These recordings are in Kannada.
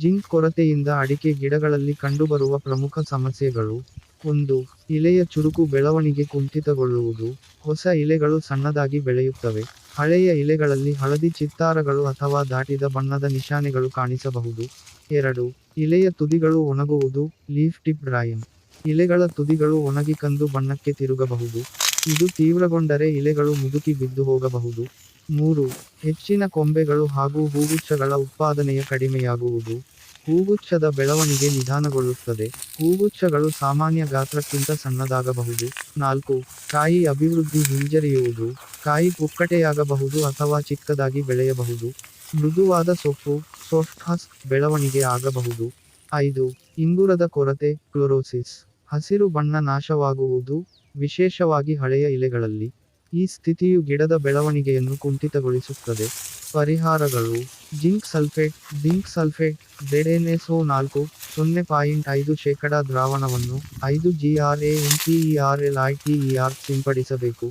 ಜಿಂಕ್ ಕೊರತೆಯಿಂದ ಅಡಿಕೆ ಗಿಡಗಳಲ್ಲಿ ಕಂಡುಬರುವ ಪ್ರಮುಖ ಸಮಸ್ಯೆಗಳು. ಒಂದು, ಇಲೆಯ ಚುರುಕು ಬೆಳವಣಿಗೆ ಕುಂಠಿತಗೊಳ್ಳುವುದು. ಹೊಸ ಇಲೆಗಳು ಸಣ್ಣದಾಗಿ ಬೆಳೆಯುತ್ತವೆ. ಹಳೆಯ ಇಲೆಗಳಲ್ಲಿ ಹಳದಿ ಚಿತ್ತಾರಗಳು ಅಥವಾ ದಾಟಿದ ಬಣ್ಣದ ನಿಶಾನೆಗಳು ಕಾಣಿಸಬಹುದು. ಎರಡು, ಇಲೆಯ ತುದಿಗಳು ಒಣಗುವುದು. ಲೀಫ್ ಟಿಪ್ ಡ್ರಾಯಿಂಗ್ ಇಲೆಗಳ ತುದಿಗಳು ಒಣಗಿ ಕಂದು ಬಣ್ಣಕ್ಕೆ ತಿರುಗಬಹುದು. ಇದು ತೀವ್ರಗೊಂಡರೆ ಇಲೆಗಳು ಮುದುಕಿ ಬಿದ್ದು ಹೋಗಬಹುದು. ಮೂರು, ಹೆಚ್ಚಿನ ಕೊಂಬೆಗಳು ಹಾಗೂ ಹೂಗುಚ್ಛಗಳ ಉತ್ಪಾದನೆಯ ಕಡಿಮೆಯಾಗುವುದು. ಹೂಗುಚ್ಛದ ಬೆಳವಣಿಗೆ ನಿಧಾನಗೊಳ್ಳುತ್ತದೆ. ಹೂಗುಚ್ಛಗಳು ಸಾಮಾನ್ಯ ಗಾತ್ರಕ್ಕಿಂತ ಸಣ್ಣದಾಗಬಹುದು. ನಾಲ್ಕು, ಕಾಯಿ ಅಭಿವೃದ್ಧಿ ಹಿಂಜರಿಯುವುದು. ಕಾಯಿ ಪುಕ್ಕಟೆಯಾಗಬಹುದು ಅಥವಾ ಚಿಕ್ಕದಾಗಿ ಬೆಳೆಯಬಹುದು. ಮೃದುವಾದ ಸೊಪ್ಪು ಸಾಫ್ಟ್ ಬೆಳವಣಿಗೆ ಆಗಬಹುದು. ಐದು, ಇಂಗುರದ ಕೊರತೆ, ಕ್ಲೋರೋಸಿಸ್. ಹಸಿರು ಬಣ್ಣ ನಾಶವಾಗುವುದು, ವಿಶೇಷವಾಗಿ ಹಳೆಯ ಎಲೆಗಳಲ್ಲಿ ಈ ಸ್ಥಿತಿಯು ಗಿಡದ ಬೆಳವಣಿಗೆಯನ್ನು ಕುಂಠಿತಗೊಳಿಸುತ್ತದೆ. ಪರಿಹಾರಗಳು. Zinc sulphate. Zinc sulphate. ZnSO ನಾಲ್ಕು. ಸೊನ್ನೆ ಪಾಯಿಂಟ್ ಐದು ಶೇಕಡಾ ದ್ರಾವಣವನ್ನು ಐದು G R A N T E R L I T E R ಸಿಂಪಡಿಸಬೇಕು.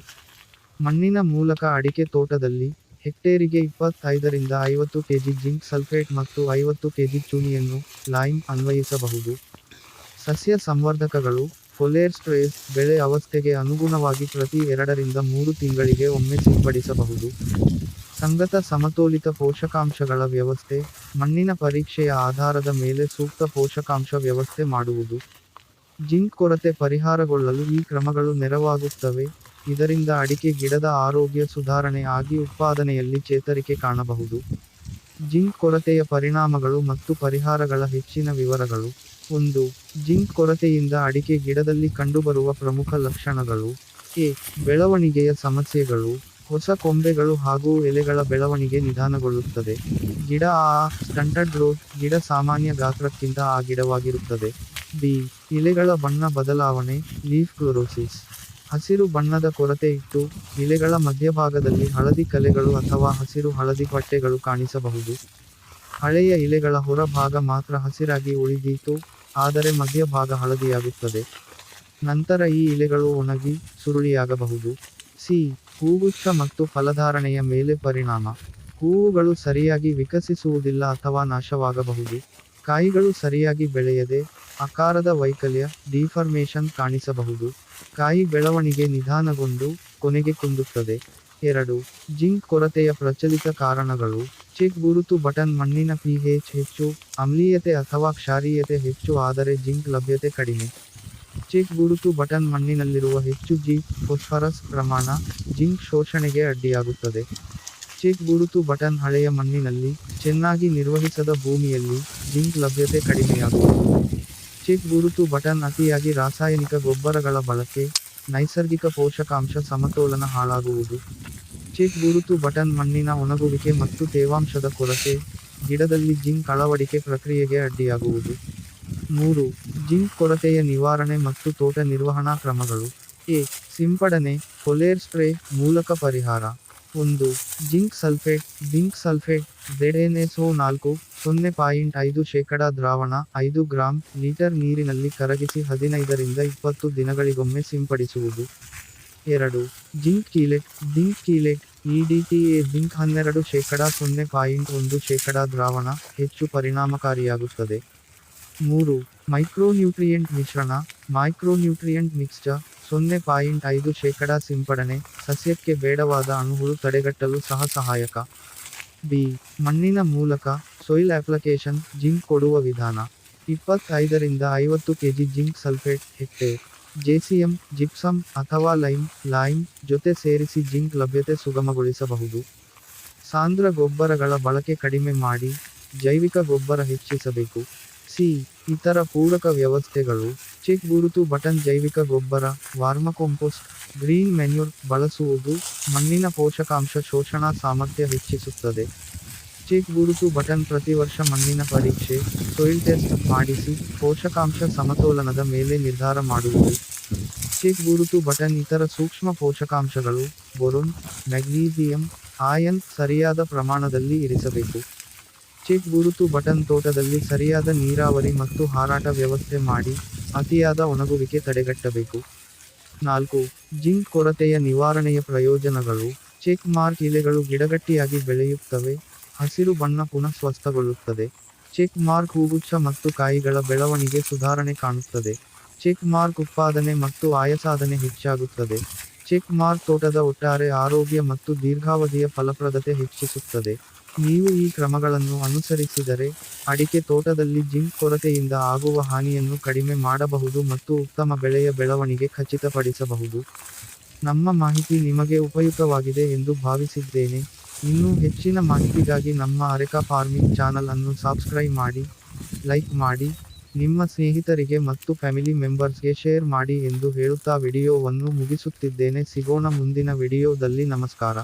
ಮಣ್ಣಿನ ಮೂಲಕ ಅಡಿಕೆ ತೋಟದಲ್ಲಿ ಹೆಕ್ಟೇರಿಗೆ ಇಪ್ಪತ್ತೈದರಿಂದ ಐವತ್ತು ಕೆಜಿ ಜಿಂಕ್ ಸಲ್ಫೇಟ್ ಮತ್ತು ಐವತ್ತು ಕೆಜಿ ಚೂನಿಯನ್ನು ಲೈಮ್ ಅನ್ವಯಿಸಬಹುದು. ಸಸ್ಯ ಸಂವರ್ಧಕಗಳು. ಫೊಲೇರ್ ಸ್ಟ್ರೇಸ್ ಬೆಳೆ ಅವಸ್ಥೆಗೆ ಅನುಗುಣವಾಗಿ ಪ್ರತಿ ಎರಡರಿಂದ ಮೂರು ತಿಂಗಳಿಗೆ ಒಮ್ಮೆ ಸಿಂಪಡಿಸಬಹುದು. ಸಂಗತ ಸಮತೋಲಿತ ಪೋಷಕಾಂಶಗಳ ವ್ಯವಸ್ಥೆ, ಮಣ್ಣಿನ ಪರೀಕ್ಷೆಯ ಆಧಾರದ ಮೇಲೆ ಸೂಕ್ತ ಪೋಷಕಾಂಶ ವ್ಯವಸ್ಥೆ ಮಾಡುವುದು. ಜಿಂಕ್ ಕೊರತೆ ಪರಿಹಾರಗೊಳ್ಳಲು ಈ ಕ್ರಮಗಳು ನೆರವಾಗುತ್ತವೆ, ಇದರಿಂದ ಅಡಿಕೆ ಗಿಡದ ಆರೋಗ್ಯ ಸುಧಾರಣೆ ಆಗಿ ಉತ್ಪಾದನೆಯಲ್ಲಿ ಚೇತರಿಕೆ ಕಾಣಬಹುದು. ಜಿಂಕ್ ಕೊರತೆಯ ಪರಿಣಾಮಗಳು ಮತ್ತು ಪರಿಹಾರಗಳ ಹೆಚ್ಚಿನ ವಿವರಗಳು. ಒಂದು, ಜಿಂಕ್ ಕೊರತೆಯಿಂದ ಅಡಿಕೆ ಗಿಡದಲ್ಲಿ ಕಂಡುಬರುವ ಪ್ರಮುಖ ಲಕ್ಷಣಗಳು, ಎ, ಬೆಳವಣಿಗೆಯ ಸಮಸ್ಯೆಗಳು, ಹೊಸ ಕೊಂಬೆಗಳು ಹಾಗೂ ಎಲೆಗಳ ಬೆಳವಣಿಗೆ ನಿಧಾನಗೊಳ್ಳುತ್ತದೆ. ಗಿಡ ಆ ಸ್ಟಂಟಡ್ ಗ್ರೋತ್ ಗಿಡ ಸಾಮಾನ್ಯ ಗಾತ್ರಕ್ಕಿಂತ ಆ ಗಿಡವಾಗಿರುತ್ತದೆ. ಬಿ, ಎಲೆಗಳ ಬಣ್ಣ ಬದಲಾವಣೆ, ಲೀಫ್ ಕ್ಲೋರೋಸಿಸ್. ಹಸಿರು ಬಣ್ಣದ ಕೊರತೆ ಇಟ್ಟು, ಎಲೆಗಳ ಮಧ್ಯಭಾಗದಲ್ಲಿ ಹಳದಿ ಕಲೆಗಳು ಅಥವಾ ಹಸಿರು ಹಳದಿ ಪಟ್ಟೆಗಳು ಕಾಣಿಸಬಹುದು. ಹಳೆಯ ಎಲೆಗಳ ಹೊರಭಾಗ ಮಾತ್ರ ಹಸಿರಾಗಿ ಉಳಿದೀತು. ಆದರೆ ಮಧ್ಯಭಾಗ ಹಳದಿಯಾಗುತ್ತದೆ. ನಂತರ ಈ ಎಲೆಗಳು ಒಣಗಿ ಸುರುಳಿಯಾಗಬಹುದು. ಸಿ. ಹೂಗುಚ್ಛ ಮತ್ತು ಫಲಧಾರಣೆಯ ಮೇಲೆ ಪರಿಣಾಮ. ಹೂವುಗಳು ಸರಿಯಾಗಿ ವಿಕಸಿಸುವುದಿಲ್ಲ ಅಥವಾ ನಾಶವಾಗಬಹುದು. ಕಾಯಿಗಳು ಸರಿಯಾಗಿ ಬೆಳೆಯದೆ ಆಕಾರದ ವೈಕಲ್ಯ, ಡಿಫಾರ್ಮೇಷನ್ ಕಾಣಿಸಬಹುದು. ಕಾಯಿ ಬೆಳವಣಿಗೆ ನಿಧಾನಗೊಂಡು ಕೊನೆಗೆ ಕುಂದುತ್ತದೆ. ಎರಡು. ಜಿಂಕ್ ಕೊರತೆಯ ಪ್ರಚಲಿತ ಕಾರಣಗಳು. ಚೆಕ್ ಗುರುತು ಬಟನ್ ಮಣ್ಣಿನ ಪಿಹೆಚ್ ಹೆಚ್ಚು, ಅಮ್ಲೀಯತೆ ಅಥವಾ ಕ್ಷಾರೀಯತೆ ಹೆಚ್ಚು ಆದರೆ ಜಿಂಕ್ ಲಭ್ಯತೆ ಕಡಿಮೆ. ಚೆಕ್ ಗುರುತು ಬಟನ್ ಮಣ್ಣಿನಲ್ಲಿರುವ ಹೆಚ್ಚು ಜಿ, ಫಾಸ್ಫರಸ್ ಪ್ರಮಾಣ ಜಿಂಕ್ ಶೋಷಣೆಗೆ ಅಡ್ಡಿಯಾಗುತ್ತದೆ. ಚೆಕ್ ಗುರುತು ಬಟನ್ ಹಳೆಯ ಮಣ್ಣಿನಲ್ಲಿ ಚೆನ್ನಾಗಿ ನಿರ್ವಹಿಸದ ಭೂಮಿಯಲ್ಲಿ ಜಿಂಕ್ ಲಭ್ಯತೆ ಕಡಿಮೆಯಾಗುತ್ತದೆ. ಚೆಕ್ ಗುರುತು ಬಟನ್ ಅತಿಯಾಗಿ ರಾಸಾಯನಿಕ ಗೊಬ್ಬರಗಳ ಬಳಕೆ, ನೈಸರ್ಗಿಕ ಪೋಷಕಾಂಶ ಸಮತೋಲನ ಹಾಳಾಗುವುದು. ಚೆಕ್ ಗುರುತು ಬಟನ್ ಮಣ್ಣಿನ ಒಣಗುವಿಕೆ ಮತ್ತು ತೇವಾಂಶದ ಕೊರತೆ. ಗಿಡದಲ್ಲಿ ಜಿಂಕ್ ಅಳವಡಿಕೆ ಪ್ರಕ್ರಿಯೆಗೆ ಅಡ್ಡಿಯಾಗುವುದು. ಮೂರು, ಜಿಂಕ್ ಕೊರತೆಯ ನಿವಾರಣೆ ಮತ್ತು ತೋಟ ನಿರ್ವಹಣಾ ಕ್ರಮಗಳು. ಎ, ಸಿಂಪಡಣೆ, ಕೊಲೇರ್ ಸ್ಪ್ರೇ ಮೂಲಕ ಪರಿಹಾರ. ಒಂದು, zinc sulphate zinc sulphate ZnSO ನಾಲ್ಕು, ಸೊನ್ನೆ ಪಾಯಿಂಟ್ ಐದು ಶೇಕಡಾ ದ್ರಾವಣ, ಐದು ಗ್ರಾಂ ಲೀಟರ್ ನೀರಿನಲ್ಲಿ ಕರಗಿಸಿ ಹದಿನೈದರಿಂದ ಇಪ್ಪತ್ತು ದಿನಗಳಿಗೊಮ್ಮೆ ಸಿಂಪಡಿಸುವುದು. ಎರಡು, zinc chelate zinc chelate EDTA zinc ಹನ್ನೆರಡು ಶೇಕಡಾ ಸೊನ್ನೆ ಪಾಯಿಂಟ್ ಒಂದು ಶೇಕಡಾ ದ್ರಾವಣ ಹೆಚ್ಚು ಪರಿಣಾಮಕಾರಿಯಾಗುತ್ತದೆ. ಮೂರು, ಮೈಕ್ರೋನ್ಯೂಟ್ರಿಯೆಂಟ್ ಮಿಶ್ರಣ, ಮೈಕ್ರೋನ್ಯೂಟ್ರಿಯೆಂಟ್ ಮಿಕ್ಸ್ಚರ್, ಸೊನ್ನೆ ಪಾಯಿಂಟ್ ಐದು ಶೇಕಡಾ ಸಿಂಪಡಣೆ, ಸಸ್ಯಕ್ಕೆ ಬೇಡವಾದ ಅಣುಗಳು ತಡೆಗಟ್ಟಲು ಸಹ ಸಹಾಯಕ. ಬಿ, ಮಣ್ಣಿನ ಮೂಲಕ ಸೊಯಿಲ್ ಅಪ್ಲಿಕೇಶನ್ ಜಿಂಕ್ ಕೊಡುವ ವಿಧಾನ. ಇಪ್ಪತ್ತೈದರಿಂದ ಐವತ್ತು KG zinc sulphate hectare JCM gypsum ಅಥವಾ ಲೈಮ್ ಲೈಮ್ ಜೊತೆ ಸೇರಿಸಿ ಜಿಂಕ್ ಲಭ್ಯತೆ ಸುಗಮಗೊಳಿಸಬಹುದು. ಸಾಂದ್ರ ಗೊಬ್ಬರಗಳ ಬಳಕೆ ಕಡಿಮೆ ಮಾಡಿ ಜೈವಿಕ ಗೊಬ್ಬರ ಹೆಚ್ಚಿಸಬೇಕು. ಸಿ, ಇತರ ಪೂರಕ ವ್ಯವಸ್ಥೆಗಳು. ಚೆಕ್ ಗುರುತು ಬಟನ್ ಜೈವಿಕ ಗೊಬ್ಬರ ವಾರ್ಮಕೋಂಪೋಸ್ಟ್ ಗ್ರೀನ್ ಮೆನ್ಯೂರ್ ಬಳಸುವುದು ಮಣ್ಣಿನ ಪೋಷಕಾಂಶ ಶೋಷಣಾ ಸಾಮರ್ಥ್ಯ ಹೆಚ್ಚಿಸುತ್ತದೆ. ಚೆಕ್ ಗುರುತು ಬಟನ್ ಪ್ರತಿ ವರ್ಷ ಮಣ್ಣಿನ ಪರೀಕ್ಷೆ ಸೊಯಿಲ್ ಟೆಸ್ಟ್ ಮಾಡಿಸಿ, ಪೋಷಕಾಂಶ ಸಮತೋಲನದ ಮೇಲೆ ನಿರ್ಧಾರ ಮಾಡುವುದು. ಚೆಕ್ ಗುರುತು ಬಟನ್ ಇತರ ಸೂಕ್ಷ್ಮ ಪೋಷಕಾಂಶಗಳು ಬೊರೋನ್ ಮ್ಯಾಗ್ನೀಸಿಯಂ ಆಯನ್ ಸರಿಯಾದ ಪ್ರಮಾಣದಲ್ಲಿ ಇರಿಸಬೇಕು. ಚೆಕ್ ಗುರುತು ಬಟನ್ ತೋಟದಲ್ಲಿ ಸರಿಯಾದ ನೀರಾವರಿ ಮತ್ತು ಹಾರಾಟ ವ್ಯವಸ್ಥೆ ಮಾಡಿ, ಅತಿಯಾದ ಒಣಗುವಿಕೆ ತಡೆಗಟ್ಟಬೇಕು. ನಾಲ್ಕು, ಜಿಂಕ್ ಕೊರತೆಯ ನಿವಾರಣೆಯ ಪ್ರಯೋಜನಗಳು. ಚೆಕ್ ಮಾರ್ಕ್ ಇಲೆಗಳು ಗಿಡಗಟ್ಟಿಯಾಗಿ ಬೆಳೆಯುತ್ತವೆ. ಹಸಿರು ಬಣ್ಣ ಪುನಃ ಸ್ವಸ್ಥಗೊಳ್ಳುತ್ತದೆ. ಚೆಕ್ ಮಾರ್ಕ್ ಹೂಗುಚ್ಛ ಮತ್ತು ಕಾಯಿಗಳ ಬೆಳವಣಿಗೆ ಸುಧಾರಣೆ ಕಾಣುತ್ತದೆ. ಚೆಕ್ ಮಾರ್ಕ್ ಉತ್ಪಾದನೆ ಮತ್ತು ಆಯಸಾಧನೆ ಹೆಚ್ಚಾಗುತ್ತದೆ. ಚೆಕ್ ಮಾರ್ಕ್ ತೋಟದ ಒಟ್ಟಾರೆ ಆರೋಗ್ಯ ಮತ್ತು ದೀರ್ಘಾವಧಿಯ ಫಲಪ್ರದತೆ ಹೆಚ್ಚಿಸುತ್ತದೆ. ನೀವು ಈ ಕ್ರಮಗಳನ್ನು ಅನುಸರಿಸಿದರೆ ಅಡಿಕೆ ತೋಟದಲ್ಲಿ ಜಿಂಕ್ ಕೊರತೆಯಿಂದ ಆಗುವ ಹಾನಿಯನ್ನು ಕಡಿಮೆ ಮಾಡಬಹುದು ಮತ್ತು ಉತ್ತಮ ಬೆಳೆಯ ಬೆಳವಣಿಗೆ ಖಚಿತಪಡಿಸಬಹುದು. ನಮ್ಮ ಮಾಹಿತಿ ನಿಮಗೆ ಉಪಯುಕ್ತವಾಗಿದೆ ಎಂದು ಭಾವಿಸಿದ್ದೇನೆ. ಇನ್ನೂ ಹೆಚ್ಚಿನ ಮಾಹಿತಿಗಾಗಿ ನಮ್ಮ ಅರೆಕಾ ಫಾರ್ಮಿಂಗ್ ಚಾನಲ್ ಅನ್ನು ಸಬ್ಸ್ಕ್ರೈಬ್ ಮಾಡಿ, ಲೈಕ್ ಮಾಡಿ, ನಿಮ್ಮ ಸ್ನೇಹಿತರಿಗೆ ಮತ್ತು ಫ್ಯಾಮಿಲಿ ಮೆಂಬರ್ಸ್ಗೆ ಶೇರ್ ಮಾಡಿ ಎಂದು ಹೇಳುತ್ತಾ ವಿಡಿಯೋವನ್ನು ಮುಗಿಸುತ್ತಿದ್ದೇನೆ. ಸಿಗೋಣ ಮುಂದಿನ ವಿಡಿಯೋದಲ್ಲಿ ನಮಸ್ಕಾರ.